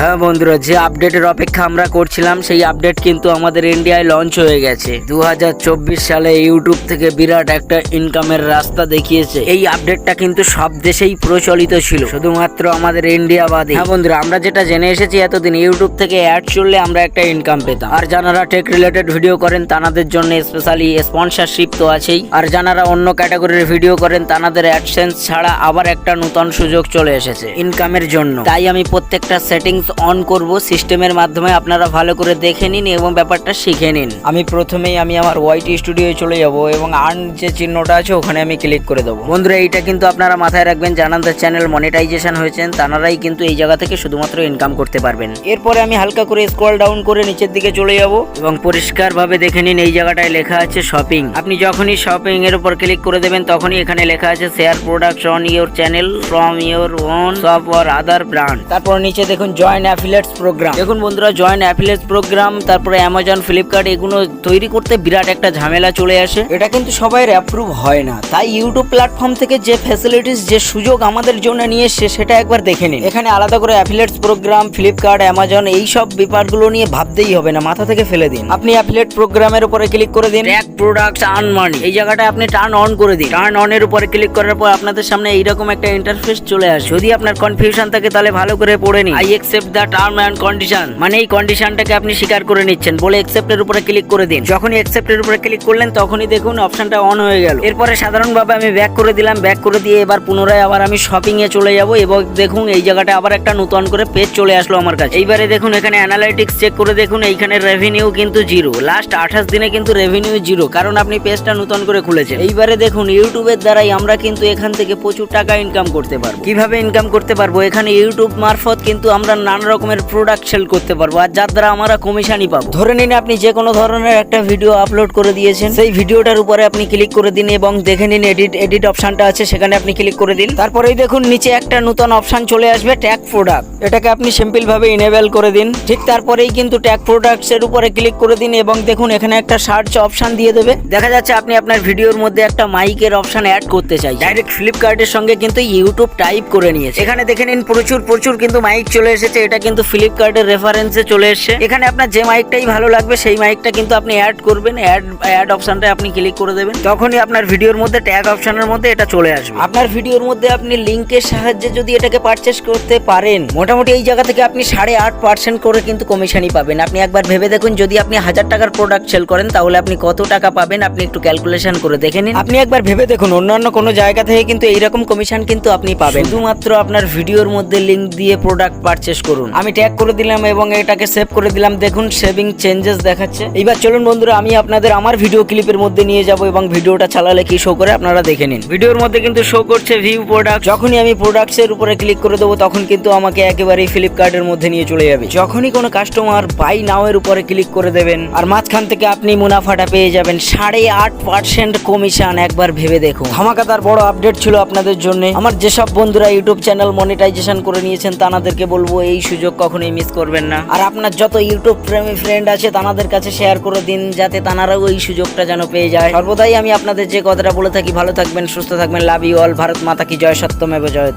হ্যাঁ বন্ধুরা, যে আপডেটের অপেক্ষা আমরা করছিলাম, সেই আপডেট কিন্তু আমাদের ইন্ডিয়ায় লঞ্চ হয়ে গেছে। দু হাজার চব্বিশ সালে ইউটিউব থেকে বিরাট একটা ইনকামের রাস্তা দেখিয়েছে। এই আপডেটটা কিন্তু সব দেশেই প্রচলিত ছিল, শুধুমাত্র আমাদের ইন্ডিয়া বাদে। হ্যাঁ বন্ধুরা, আমরা যেটা জেনে এসেছি, এতদিন ইউটিউব থেকে অ্যাড চললে আমরা একটা ইনকাম পেতাম। আর যারা টেক রিলেটেড ভিডিও করেন তাদের জন্য স্পেশালি স্পন্সরশিপ তো আছেই। আর যারা অন্য ক্যাটাগরির ভিডিও করেন তাদের অ্যাডসেন্স ছাড়া আবার একটা নতুন সুযোগ চলে এসেছে ইনকামের জন্য। তাই আমি প্রত্যেকটা সেটিংস অন করব সিস্টেমের মাধ্যমে আপনারা ভালো করে দেখে নিন এবং ব্যাপারটা শিখে নিন। আমি প্রথমেই আমি আমার ওয়াইটি স্টুডিও চলে যাব এবং আর্ন যে চিহ্নটা আছে ওখানে আমি ক্লিক করে দেবো। বন্ধুরা এইটা কিন্তু আপনারা মাথায় রাখবেন জানানদের চ্যানেল মনিটাইজেশন হয়েছেন তারাই কিন্তু এই জায়গা থেকে শুধুমাত্র ইনকাম করতে পারবেন। এরপরে আমি হালকা করে স্ক্রল ডাউন করে নিচের দিকে চলে যাব। এবং পরিষ্কার ভাবে দেখে নিন এই জায়গাটায় লেখা আছে শপিং আপনি যখনই শপিং এর উপর ক্লিক করে দেবেন তখনই এখানে লেখা আছে share product on your channel from your own shop or other brand তারপর নিচে দেখুন জয়েন অ্যাফিলেটস প্রোগ্রাম দেখুন বন্ধুরা জয়েন অ্যাফিলেটস প্রোগ্রাম তারপরে অ্যামাজন ফ্লিপকার্ট এগুলো তৈরি করতে বিরাট একটা ঝামেলা চলে আসে। এটা কিন্তু সবাইয়ের অ্যাপ্রুভ হয় না। তাই ইউটিউব প্ল্যাটফর্ম থেকে যে ফ্যাসিলিটিস যে সুযোগ আমাদের জন্য নিয়ে এসছে, সেটা একবার দেখে নিন। এখানে আলাদা করে অ্যাফিলেটস প্রোগ্রাম ফ্লিপকার্ট অ্যামাজন এই সব ব্যাপারগুলো নিয়ে ভাবতেই হবে না, মাথা থেকে ফেলে দিন। আপনি অ্যাফিলেট প্রোগ্রামের উপরে ক্লিক করে দিন। এক প্রোডাক্ট আর্ন মানি এই জায়গাটায় আপনি টার্ন অন করে দিন। টার্ন অন এর উপরে ক্লিক করার পর আপনাদের সামনে এইরকম একটা ইন্টারফেস চলে আসে যদি আপনার কনফিউশন থাকে, তাহলে ভালো করে পড়ে নিন। I accept the term and condition মানে এই কন্ডিশনটাকে আপনি স্বীকার করে নিচ্ছেন। বলে এর উপরে ক্লিক করে দিন। যখনই এর উপরে ক্লিক করলেন, তখনই দেখুন অপশনটা অন হয়ে গেল। এরপরে সাধারণভাবে আমি ব্যাক করে দিলাম। ব্যাক করে দিয়ে এবার পুনরায় আবার আমি শপিং এ চলে যাব এবং দেখুন এই জায়গাটা আবার একটা নতুন করে পেজ চলে আসলো আমার কাছে। এইবারে দেখুন এখানে অ্যানালাইটিক্স চেক করে দেখুন, এইখানে রেভিনিউ কিন্তু জিরো লাস্ট আঠাশ দিনে কিন্তু রেভিনিউ জিরো কারণ আপনি পেজটা নতুন করে খুলেছেন। এইবারে দেখুন ইউটিউবের দ্বারাই আমরা কিন্তু এখান থেকে প্রচুর টাকা ইনকাম করতে পারব। কীভাবে ইনকাম করতে পারব? এখানে ইউটিউব মারফত কিন্তু আমরা নানা রকমের প্রোডাক্ট সেল করতে পারব। আর যার দ্বারা আমরা কমিশনই পাবো। ধরে নিন আপনি যে কোনো ধরনের একটা ভিডিও আপলোড করে দিয়েছেন। সেই ভিডিওটার উপরে আপনি ক্লিক করে দিন এবং দেখে নিন এডিট এডিট অপশনটা আছে, সেখানে আপনি ক্লিক করে দিন। তারপরেই দেখুন নিচে একটা নতুন অপশন চলে আসবে ট্যাগ প্রোডাক্ট এটাকে আপনি সিম্পল ভাবে ইনেবল করে দিন। ঠিক তারপরেই কিন্তু ট্যাগ প্রোডাক্টস এর উপরে ক্লিক করে দিন এবং দেখুন এখানে একটা সার্চ অপশন দিয়ে দেবে। দেখা যাচ্ছে আপনি আপনার ভিডিওর মধ্যে একটা মাইকের অপশন অ্যাড করতে চাই। ডাইরেক্ট ফ্লিপকার্টের সঙ্গে কিন্তু ইউটিউব টাইপ করে নিয়েছে। এখানে দেখে নিন প্রচুর প্রচুর কিন্তু মাইক চলে এসেছে। এটা কিন্তু ফ্লিপকার্টের রেফারেন্সে চলে এসেছে। এখানে আপনার যে মাইকটাই ভালো লাগবে, সেই মাইকটা কিন্তু আপনি অ্যাড করবেন অ্যাড অ্যাড অপশনটা আপনি ক্লিক করে দেবেন। তখনই আপনার ভিডিওর মধ্যে ট্যাগ অপশনের মধ্যে এটা চলে আসবে। আপনার ভিডিওর মধ্যে আপনি লিংকের সাহায্যে যদি এটাকে পারচেস করতে পারেন, মোটামুটি এই জায়গা থেকে আপনি সাড়ে আট পার্সেন্ট করে কিন্তু কমিশনই পাবেন। আপনি একবার ভেবে দেখুন, যদি আপনি হাজার টাকার প্রোডাক্ট সেল করেন, তাহলে আপনি কত টাকা পাবেন, আপনি একটু ক্যালকুলেশন করে দেখে নিন। আপনি একবার ভেবে দেখুন, অন্যান্য কোনো জায়গা থেকে কিন্তু এইরকম কমিশন কিন্তু আপনি পাবেন। শুধুমাত্র আপনার ভিডিওর মধ্যে লিংক দিয়ে প্রোডাক্ট পারচেস করুন। আমি ট্যাগ করে দিলাম এবং এটাকে সেভ করে দিলাম। দেখুন সেভিং চেঞ্জেস দেখাচ্ছে। এবার চলুন বন্ধুরা, আমি আপনাদের আমার ভিডিও ক্লিপের মধ্যে নিয়ে যাব এবং ভিডিওটা চালালে কি শো করে আপনারা দেখে নিন। ভিডিওর মধ্যে কিন্তু শো করছে ভিউ প্রোডাক্ট যখনই আমি প্রোডাক্টস এর উপরে ক্লিক করে দেবো, তখন কিন্তু আমাকে একেবারেই ফ্লিপকার্টের মধ্যে নিয়ে চলে যাবে। যখনই কোনো কাস্টমার বাই নাও এর উপরে ক্লিক করে দেবেন, আর মাঝখান থেকে আপনি মুনাফাটা পেয়ে যাবেন, সাড়ে আট পার্সেন্ট কমিশন একবার ভেবে দেখুন। ধামাকাতার বড় আপডেট ছিল আপনাদের জন্য। আমার যেসব বন্ধুরা ইউটিউব চ্যানেল মনিটাইজেশন করে নিয়েছেন তাদেরকে বলব, এই সুযোগ কখনোই মিস করবেন না। আর আপনার যত ইউটিউব প্রেমী ফ্রেন্ড আছে তাদের কাছে শেয়ার করে দিন, যাতে তানারাও এই সুযোগটা যেন পেয়ে যায়। সর্বদাই আমি আপনাদের যে কথাটা বলে থাকি, ভালো থাকবেন, সুস্থ থাকবেন লাভ ইউ অল ভারত মাতা কি জয়, সত্যমেব জয়তে।